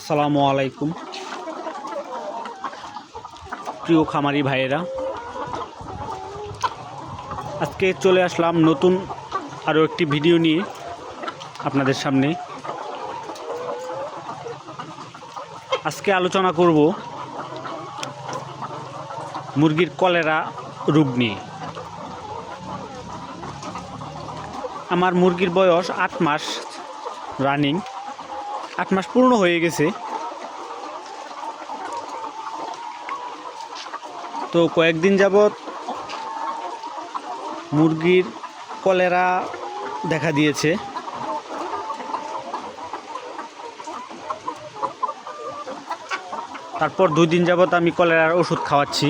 আসসালামু আলাইকুম। প্রিয় খামারি ভাইয়েরা, আজকে চলে আসলাম নতুন আরও একটি ভিডিও নিয়ে আপনাদের সামনে। আজকে আলোচনা করব মুরগির কলেরা রোগ নিয়ে। আমার মুরগির বয়স আট মাস রানিং আট মাস পূর্ণ হয়ে গেছে। তো কয়েকদিন যাবৎ মুরগির কলেরা দেখা দিয়েছে। তারপর দুই দিন যাবৎ আমি কলেরার ওষুধ খাওয়াচ্ছি।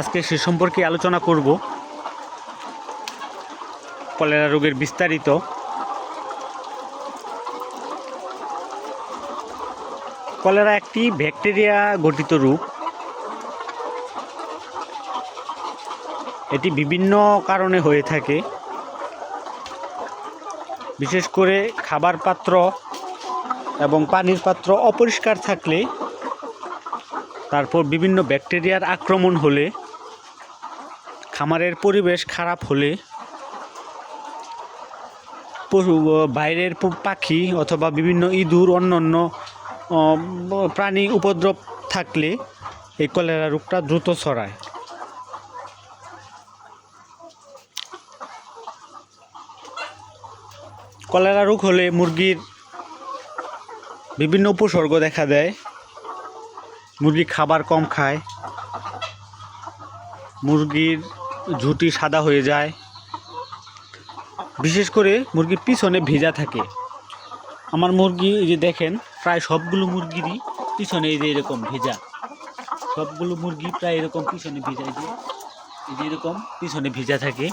আজকে সে সম্পর্কে আলোচনা করব। কলেরা রোগের বিস্তারিত। কলেরা একটি ব্যাকটেরিয়া গঠিত রূপ। এটি বিভিন্ন কারণে হয়ে থাকে। বিশেষ করে খাবার পাত্র এবং পানির পাত্র অপরিষ্কার থাকলে তারপর বিভিন্ন ব্যাকটেরিয়ার আক্রমণ হলে খামারের পরিবেশ খারাপ হলে পশু বাইরের পাখি অথবা বিভিন্ন ইঁদুর অন্য আহ, প্রাণী উপদ্রব থাকলে এই কলেরা রোগটা দ্রুত ছড়ায়। কলেরা রোগ হলে মুরগির বিভিন্ন উপসর্গ দেখা দেয়। মুরগি খাবার কম খায়। মুরগির ঝুঁটি সাদা হয়ে যায়। বিশেষ করে মুরগির পিছনে ভেজা থাকে। আমার মুরগি এই যে দেখেন প্রায় সবগুলো মুরগিরই পিছনে এই যে এরকম ভেজা। সবগুলো মুরগি প্রায় এরকম পিছনে ভেজা যে, এই যে এরকম পিছনে ভেজা থাকে।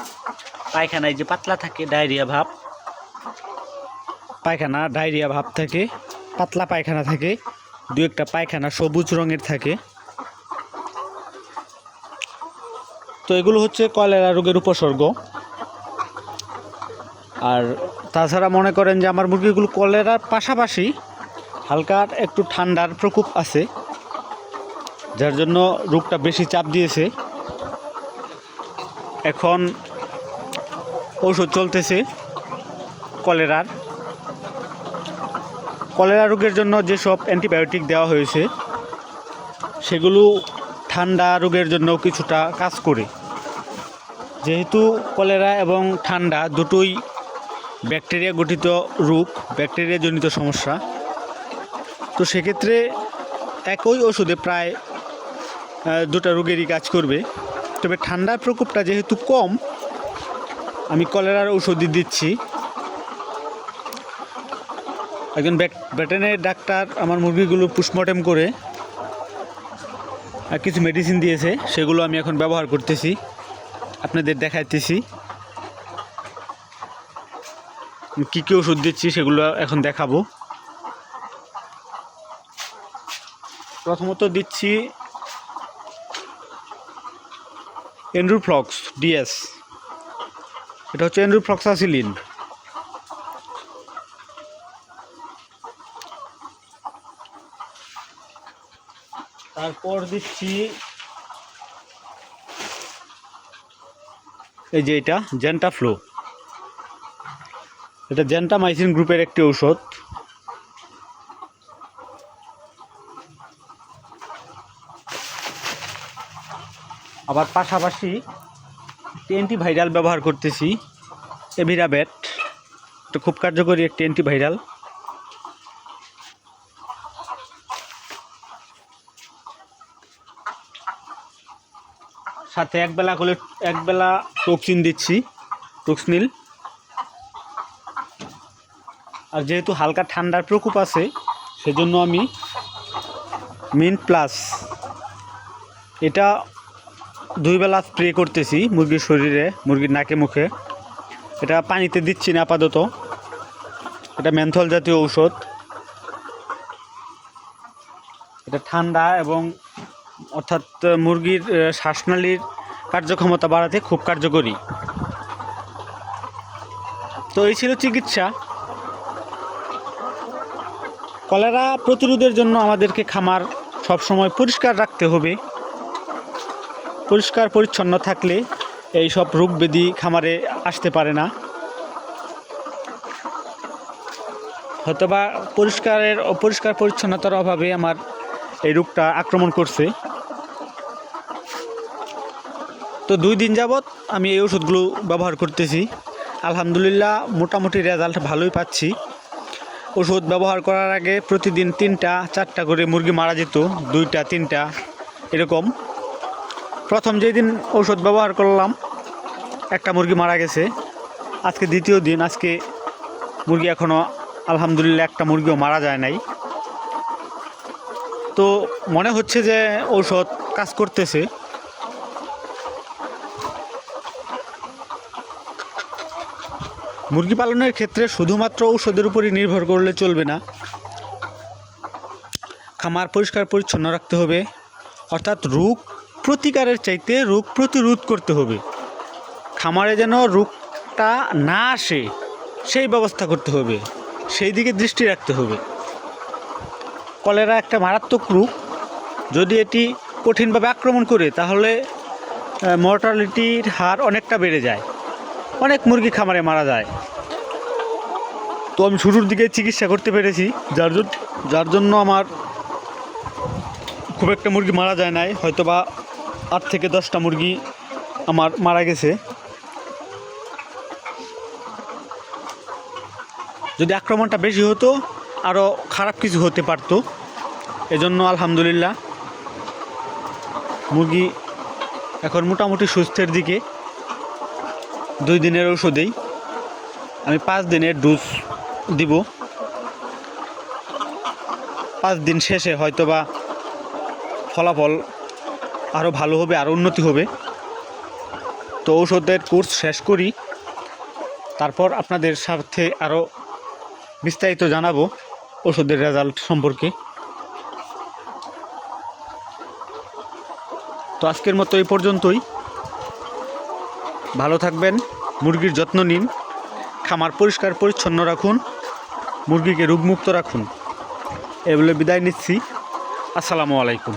পায়খানা এই যে পাতলা থাকে, ডায়রিয়া ভাব। পায়খানা, ডায়রিয়া ভাব থাকে, পাতলা পায়খানা থাকে, দু একটা পায়খানা সবুজ রঙের থাকে। তো এগুলো হচ্ছে কলেরা রোগের উপসর্গ। আর তাছাড়া মনে করেন যে আমার মুরগিগুলো কলেরার পাশাপাশি হালকা একটু ঠান্ডার প্রকোপ আছে, যার জন্য রোগটা বেশি চাপ দিয়েছে। এখন ঔষধ চলতেছে, কলেরার। কলেরা রোগের জন্য যেসব অ্যান্টিবায়োটিক দেওয়া হয়েছে, সেগুলো ঠান্ডা রোগের জন্য কিছুটা কাজ করে। যেহেতু কলেরা এবং ঠান্ডা দুটোই ব্যাকটেরিয়া গঠিত রোগ, ব্যাকটেরিয়া জনিত সমস্যা তো সেক্ষেত্রে একই ওষুধে প্রায় দুটো রোগেরই কাজ করবে। তবে ঠান্ডার প্রকোপটা যেহেতু কম, আমি কলেরার ওষুধই দিচ্ছি। একজন ভেটেরিনারি ডাক্তার আমার মুরগিগুলো পোস্টমর্টেম করে, আর কিছু মেডিসিন দিয়েছে, সেগুলো আমি এখন ব্যবহার করতেছি, আপনাদের দেখাইতেছি। কী কী ওষুধ দিচ্ছি সেগুলো এখন দেখাবো। প্রথমত দিচ্ছি এন্ড্রুফ্লক্স ডিএস এটা হচ্ছে এন্ড্রুফ্লক্সাসিলিন তারপর দিচ্ছি এই যে এটা জেন্টা ফ্লো এটা জেন্টামাইসিন গ্রুপের একটি ঔষধ। আবার পাশাপাশি অ্যান্টিভাইরাল ব্যবহার করতেছি এভিরাবেট এটা খুব কার্যকরী একটি অ্যান্টিভাইরাল সাথে একবেলা করে একবেলা টক্সিন দিচ্ছি টক্সনিল আর যেহেতু হালকা ঠান্ডার প্রকোপ আছে, সেজন্য আমি মিন প্লাস এটা দুই বেলা স্প্রে করতেছি মুরগির শরীরে, মুরগির নাকে, মুখে। এটা পানিতে দিচ্ছি না আপাতত। এটা মেন্থল জাতীয় ঔষধ। এটা ঠান্ডা এবং অর্থাৎ মুরগির শ্বাসনালীর কার্যক্ষমতা বাড়াতে খুব কার্যকরী। তো এই ছিল চিকিৎসা। কলেরা প্রতিরোধের জন্য আমাদেরকে খামার সবসময় পরিষ্কার রাখতে হবে। পরিষ্কার পরিচ্ছন্ন থাকলে এই সব রোগ ব্যাধি খামারে আসতে পারে না। হয়তোবা পরিষ্কারের অপরিষ্কার পরিচ্ছন্নতার অভাবে আমার এই রোগটা আক্রমণ করছে। তো দুই দিন যাবৎ আমি এই ওষুধগুলো ব্যবহার করতেছি। আলহামদুলিল্লাহ মোটামুটি রেজাল্ট ভালোই পাচ্ছি। ওষুধ ব্যবহার করার আগে প্রতিদিন তিনটা, চারটা করে মুরগি মারা যেত, দুইটা, তিনটা, এরকম। প্রথম যেই দিন ঔষধ ব্যবহার করলাম, একটা মুরগি মারা গেছে। আজকে দ্বিতীয় দিন, আজকে মুরগি এখনও আলহামদুলিল্লাহ, একটা মুরগিও মারা যায় নাই। তো মনে হচ্ছে যে ঔষধ কাজ করতেছে। মুরগি পালনের ক্ষেত্রে শুধুমাত্র ঔষধের উপরই নির্ভর করলে চলবে না। খামার পরিষ্কার পরিচ্ছন্ন রাখতে হবে। অর্থাৎ রোগ প্রতিকারের চাইতে রোগ প্রতিরোধ করতে হবে। খামারে যেন রোগটা না আসে, সেই ব্যবস্থা করতে হবে। সেই দিকে দৃষ্টি রাখতে হবে। কলেরা একটা মারাত্মক রোগ। যদি এটি কঠিনভাবে আক্রমণ করে, তাহলে মর্টালিটির হার অনেকটা বেড়ে যায়। অনেক মুরগি খামারে মারা যায়। তো আমি শুরুর দিকে চিকিৎসা করতে পেরেছি। যার যার জন্য আমার খুব একটা মুরগি মারা যায় নাই। হয়তো বা আট থেকে দশটা মুরগি আমার মারা গেছে। যদি আক্রমণটা বেশি হতো আরও খারাপ কিছু হতে পারতো। এজন্য আলহামদুলিল্লাহ, মুরগি এখন মোটামুটি সুস্থের দিকে। দুই দিনের ওষুধেই আমি পাঁচ দিনের ডোজ দিব। পাঁচ দিন শেষে হয়তোবা ফলাফল আরও ভালো হবে আরও উন্নতি হবে। তো ঔষধের কোর্স শেষ করি। তারপর আপনাদের সাথে আরও বিস্তারিত জানাব ওষুধের রেজাল্ট সম্পর্কে। তো আজকের মতো এই পর্যন্তই। ভালো থাকবেন, মুরগির যত্ন নিন, খামার পরিষ্কার পরিচ্ছন্ন রাখুন, মুরগিকে রোগমুক্ত রাখুন। এগুলো বিদায় নিচ্ছি। আসসালামু আলাইকুম।